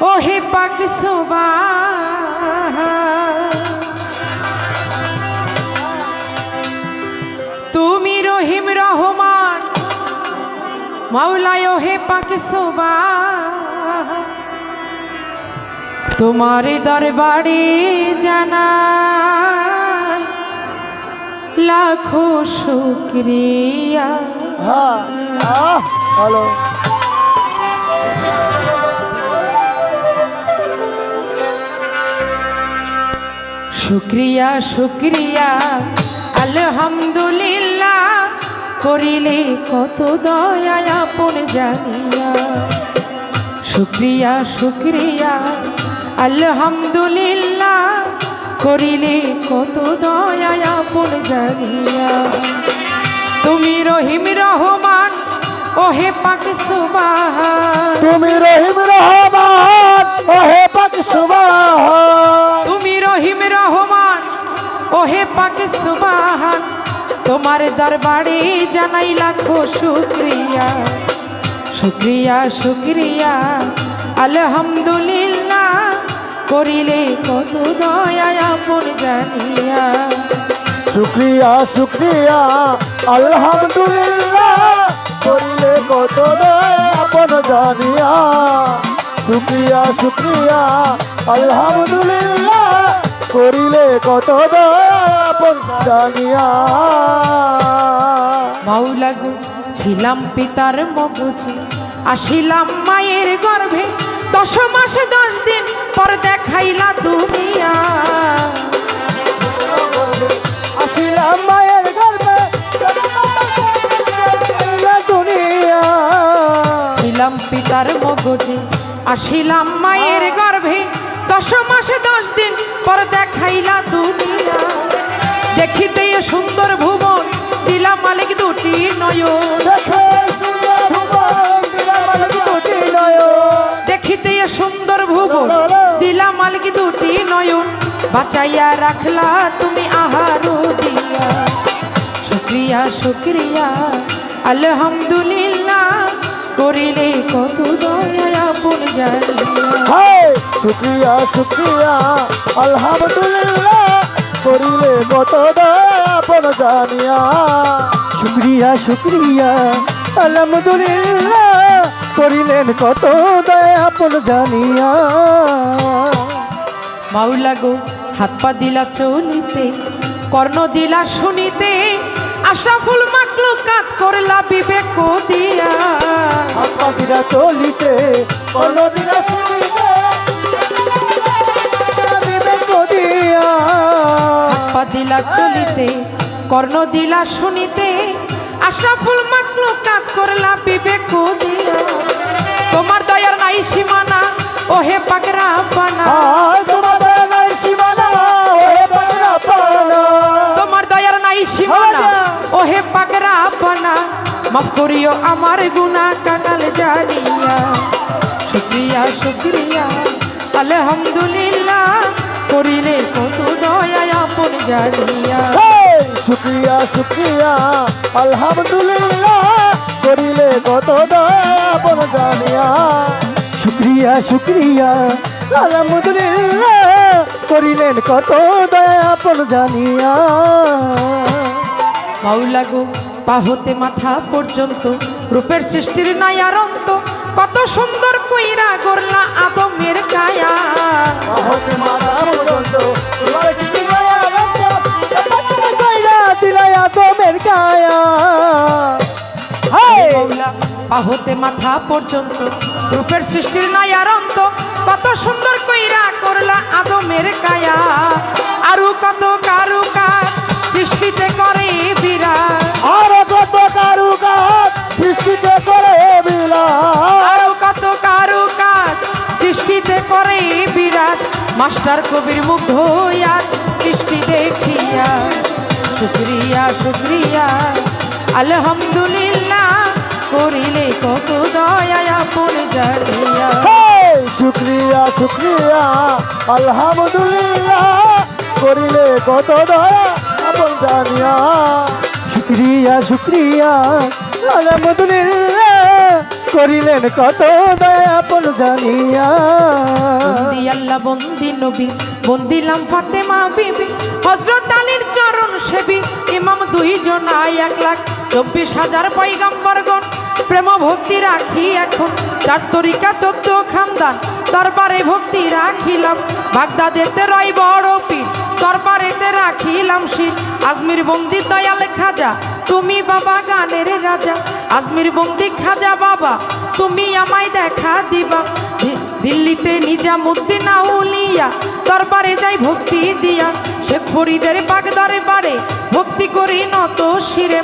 ও হে পাক সোবা তুমি রহিম রহমান মাওলায় ও হে পাক সোবা তোমার দরবারে জানা লাখো শুক্রিয়া। হ্যাঁ আহ, ভালো। শুক্রিয়া শুক্রিয়া। আলহামদুলিল্লাহ, করিলে কত দয়া আপন জানিয়া। শুক্রিয়া শুক্রিয়া। আলহামদুলিল্লাহ, করিলে কত দয়া আপন জানিয়া। তুমি রহিম রহমান, ওহে পাক সুবাহ তুমি রহিম রহমান ও হে পাক সুবাহ ওহে পাক সুবাহান, তোমার দরবারে জানাই লাখো শুক্রিয়া। শুক্রিয়া শুক্রিয়া, আলহামদুলিল্লাহ, করিলে কত দয়া আপন জানিয়া। শুক্রিয়া শুক্রিয়া, আলহামদুলিল্লাহ, করিলে কত দয়া আপন জানিয়া। শুক্রিয়া শুক্রিয়া আলহামদুলিল্লাহ করিলে কত দয়া মাউলা গো ছিলাম পিতার মগজে আসিলাম মায়ের গর্ভে আসিলাম মায়ের গর্ভে। দশ মাসে দশ দিন পর দেখাইলা দুনিয়া দেখিতে সুন্দর ভুবন দিলা মালিক দুটি নয়ন। দেখিতে সুন্দর ভুবন দিলা মালিক দুটি নয়ন। বাঁচাইয়া রাখলা তুমি আহারো দিয়া। শুক্রিয়া শুক্রিয়া আলহামদুলিল্লাহ করিলে কত দয়া। আপন জানিয়া। শুক্রিয়া শুক্রিয়া আলহামদুলিল্লাহ করিলে কত দয়াপন জানিয়া। শুক্রিয়া শুক্রিয়া আলহামদুলিল্লাহ করিলেন কত দয়াপন জানিয়া। মাওলা গো হাত পা দিলা চলিতে কর্ণ দিলা শুনিতে আশরাফুল মাকলু কাত করলা বিবেক দিয়া আত্মাদিরা চলিতে কোনদিনা শুনিতে বিবেক দিয়া হাত পা দিলা চলিতে কর্ণ দিলা শুনিতে আশরাফুল মাকলু কাত করলা বিবেক দিয়া তোমার দয়ার নাই সীমানা ও হে পাকরা পানা। আয় তোমার দয়া নাই সীমানা ওহে পাগলা পানা। তোমার দয়ার নাই সীমানা। ও হে পাকরা পানা, মাফ করিও আমার গুনাহ কাটাল জানিয়া। শুক্রিয়া শুক্রিয়া, আলহামদুলিল্লাহ, করিলে কত দয়া আপন জানিয়া! শুক্রিয়া শুক্রিয়া, আলহামদুলিল্লাহ, করিলে কত দয়াপন জানিয়া। শুক্রিয়া শুক্রিয়া, আলহামদুলিল্লাহ, করিলেন কত দয়াপন জানিয়া। মাওলা গো পাহতে মাথা পর্যন্ত রূপের সৃষ্টির নাই আর অন্ত কত সুন্দর কইরা গড়লা আদমের কায়া পাহতে মাথা পর্যন্ত রূপের সৃষ্টির নাই আর অন্ত কত সুন্দর কইরা করলা আদমের কায়া আরু কত কারু কাজ সৃষ্টিতে করে আর কত কারুকাজ সৃষ্টিতে করে বিলাস আরও কত কারু কাজ সৃষ্টিতে করে মাস্টার কবির মুগ্ধ হইয়া সৃষ্টি দেখিয়া। শুক্রিয়া শুক্রিয়া আলহামদুলিল্লাহ করিলে কত দয়া আপন জানিয়া! শুক্রিয়া শুক্রিয়া আলহামদুলিল্লাহ করিলে কত দয়া আপন জানিয়া। শুক্রিয়া শুক্রিয়া। আলহামদুলিল্লাহ করিলেন কত দয়া আপন জানিয়া। বন্দি নবী বন্দিলাম ফাতেমা বিবি হজরত আলীর চরণ সেবি, ইমাম দুইজন আয় এক লাখ চব্বিশ হাজার পৈগম্বরগণ প্রেম ভক্তি রাখি এখন। চার তরিকা, চোদ্দ খানদান, দরবারে ভক্তি রাখিলাম। বাগদাদেতে রয় বড় পীর, দরবারেতে রাখিলাম শীত আজমির বন্দি দয়াল খাজা, তুমি বাবা গানের রাজা। আজমির বন্দি খাজা বাবা, তুমি আমায় দেখা দিবা। দিল্লিতে নিজামুদ্দিন আউলিয়া দরবারে যাই ভক্তি দিয়া। শেখ ফরিদের বাগদারে বাড়ে, ভক্তি করি নত শিরে।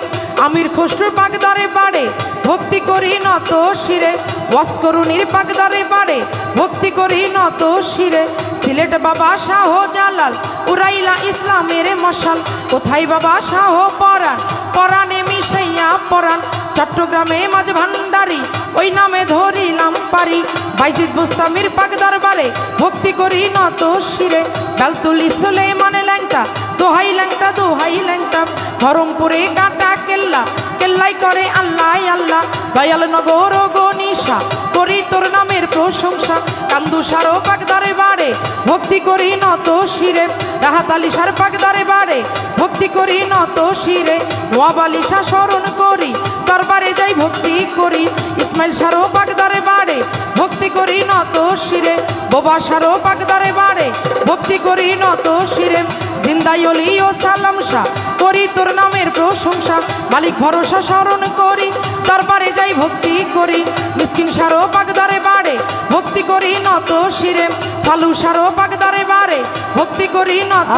আমির খসরুর বাগদারে বাড়ে, ভক্তি করি নত শিরে। ওয়াসকরুনির বাগদারে বাড়ে, ভক্তি করি নত শিরে। সিলেট বাবা শাহ জালাল উরাইলা ইসলামের মশাল। কোথায় বাবা শাহ পরাণ পরাণে মিশাইয়া পরাণ। চট্টগ্রামে মাঝ ভান্ডারি, ওই নামে ধরি নাম পারি। বাইজিদ বুস্তামির পাক দরবারে, ভক্তি করি নত শিরে। বেলতুলি সুলে মানে ল্যাংটা দোহাই ল্যাংটা দোহাই ল্যাংটা, ধরমপুরে কাটা কেল্লা, কেল্লাই করে আল্লাহ আল্লাহ। দয়াল নগর গনিশা করি তোর নামের প্রশংসা। কান্দু সারো পাকদারে বাড়ে, ভক্তি করি নত শিরে। রাহাত আলিশার পাকদারে বাড়ে, ভক্তি করি নত শিরে। নোয়াব স্মরণ করি, দরবারে যাই ভক্তি করি। ইসমাইল সারো পাকদারে বাড়ে, ভক্তি করি নত শিরে। বোবা সারো পাকদারে বাড়ে, ভক্তি করি নত শিরে। জিন্দাই অলি ও সালাম শাহ। করি তোর নামের প্রশংসা। মালিক ভরসা স্মরণ করি দরবারে যাই ভক্তি করি। মিসকিন সারো পাকদারে বাড়ে ভক্তি করি নত শিরে। ফালু সারো পাকদারে বাড়ে ভক্তি করি নত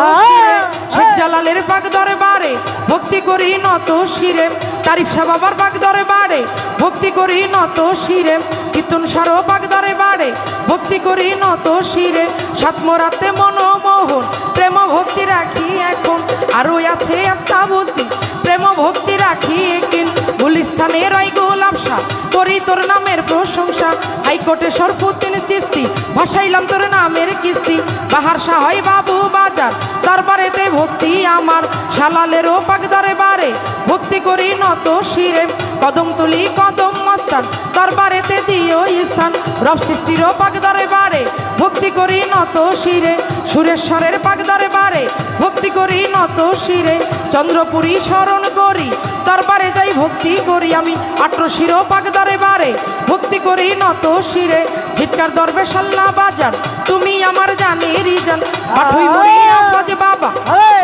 শেখ জালালের পাকদরে বাড়ে ভক্তি করি নত শিরে। তারিফ শাহ বাবার পাকদরে বাড়ে ভক্তি করি নত শিরে। কীর্তন সারো পাকদরে বাড়ে ভক্তি করি নত শিরে। সাতমরাতে মনোমোহন প্রেম ভক্তি রাখি এখন। আরও আছে একটা বুদ্ধি, প্রেম ভক্তি রাখি একিন গুলিস্থানে রয় গোলাপ শাহ করি তোর নামের প্রশংসা। হাইকোর্টে সরফুদ্দিন চিস্তি, ভাসাইলাম তোর নামের কিস্তি। বাহার শাহ হয় বাবু বাজার, দরবারেতে ভক্তি আমার। শালালেরও পাকদারে বারে, ভক্তি করি নত শিরে। কদম তুলি কদম মস্তান দরবারেতে দিও স্থান। রব সৃষ্টির পাক বারে, ভক্তি করি নত শিরে। সুরেশ্বরের পাক বারে, ভক্তি করি নত শিরে। চন্দ্রপুরী স্মরণ করি দরবারে ভক্তি করি আমি আট্রশির পাকদারে বারে। ভক্তি করি নত শিরে ঝিটকার দরবে সাল্লা বাজার। তুমি আমার জানেরই জান পাঠুই মুড়ি আব্বাজ বাবা।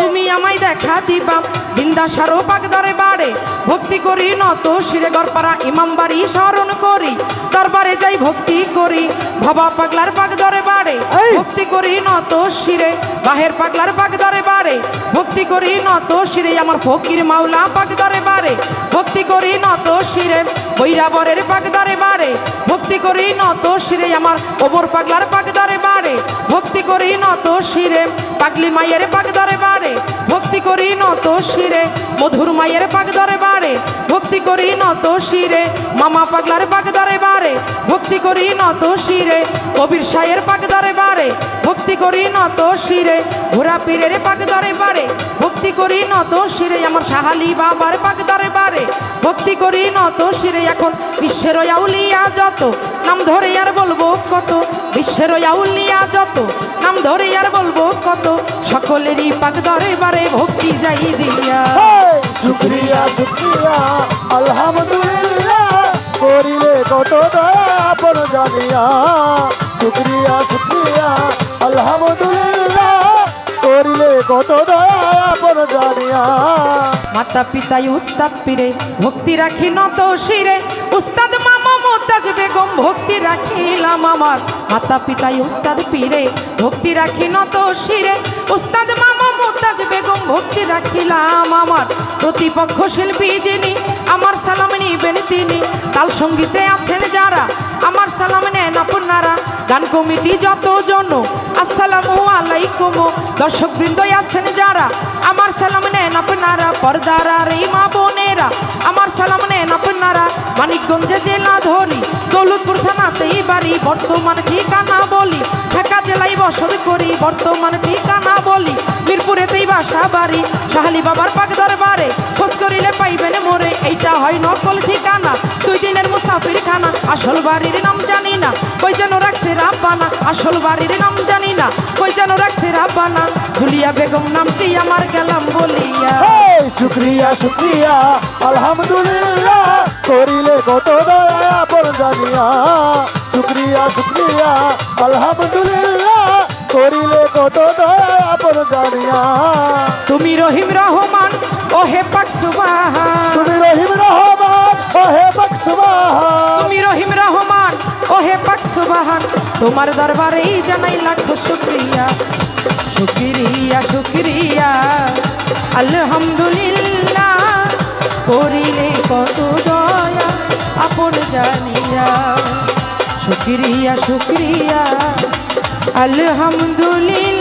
তুমি আমায় দেখা দিবা জিন্দা সারো পাকদারে বাড়ে ভক্তি করি নত শিরে গড়পাড়া ইমাম বাড়ি স্মরণ করি। দরবারে যাই ভক্তি করি ভবা পাগলার পাকদরে বাড়ে এই! ভক্তি করি নত শিরে বাহের পাগলার পাকদরে বাড়ে ভক্তি করি নত শিরে আমার ফকির মাওলা পাকদরে বাড়ে ভক্তি করি নত শিরে। বৈরাবরের পাকদরে মারে ভক্তি করি নত শিরে। আমার ওবর পাগলার পাকদরে মারে ভক্তি করি নত শিরে। পাগলি মায়ের পাকদরে মারে ভক্তি করি নত শিরে। মধুর মায়ের পাকদরে মারে ভক্তি করি নত শিরে। মামা পাগলার পাগদারে বাড়ে ভক্তি করি নত শিরে, কবির সায়ের পাকদরে বাড়ে ভক্তি করি নত শিরে, ঘোড়া পীরের পাকদরে বাড়ে ভক্তি করি নত শিরে, আমার সাহালি বাবার পাকদরে বাড়ে ভক্তি করি নত শিরে, এখন বিশ্বের আউলিয়া যত। নাম ধরে আর বলব কত, বিশ্বের আউলিয়া যত। নাম ধরে আর বলব কত, সকলেরই পাকদরে বারে, ভক্তি যাই দিয়া। শুক্রিয়া শুক্রিয়া, আলহামদুলিল্লাহ। করিলে কত দয়া আপন জানিয়া। শুক্রিয়া শুক্রিয়া, আলহামদুলিল্লাহ। করিলে কত আপন জানিয়া। মাতা পিতাই উস্তাদ পীরে, ভক্তি রাখি নত শিরে। উস্তাদ মামা মোতাজ বেগম, ভক্তি রাখিলাম আমার। মাতা পিতাই উস্তাদ পীরে, ভক্তি রাখি নত শিরে। উস্তাদ মামা মোতাজ বেগম, ভক্তি রাখিলাম আমার। প্রতিপক্ষ শিল্পী যিনি, আমার সালাম নিবেন তিনি। তাল সঙ্গীতে আছেন যারা, আমার সালাম নেন আপনারা। গান কমিটি যত জন আসসালামু আলাইকুম। দর্শক বৃন্দ আছেন যারা, আমার সালাম নেন আপনারা। পর্দার রে মা বোনেরা, আমার সালাম নেন আপনারা। মানিকগঞ্জে জেলা ধরি দৌলতপুর থানাতেই বাড়ি, বর্তমান ঠিকানা বলি। ঢাকা জেলায় বসত করি, বর্তমান ঠিকানা বলি। মিরপুরেতেই বাসা বাড়ি, শাহালি বাবার পাক দরবারে। খোঁজ করিলে পাইবেন মোরে, এইটা হয় নকল ঠিকানা। দুই দিনের মুসাফির খানা আসল বাড়ির নাম জানি না। কই যেন রাখছে রাব্বানা আসল বাড়ির নাম জানি না। কই যেন রাখছে রাব্বানা জুলিয়া বেগম নামটি আমার গেলাম বলিয়া। শুক্রিয়া শুক্রিয়া আলহামদুলিল্লাহ করিলে কত দয়া আপন জানিয়া। শুক্রিয়া শুক্রিয়া আলহামদুলিল্লাহ করিলে কত দয়া আপন জানিয়া। তুমি রহিম রহমান ও হে পাক সুবাহান। তুমি রহিম পাক তোমার দরবারেই জানাই লাখো শুক্রিয়া। শুক্রিয়া শুক্রিয়া। আলহামদুলিল্লাহ, করিলে কত দয়া আপন জানিয়া। শুক্রিয়া শুক্রিয়া। আলহামদুলিল্লাহ।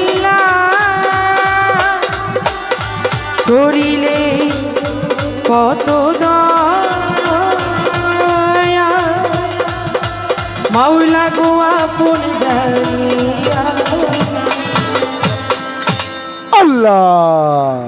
জানিয়া আল্লাহ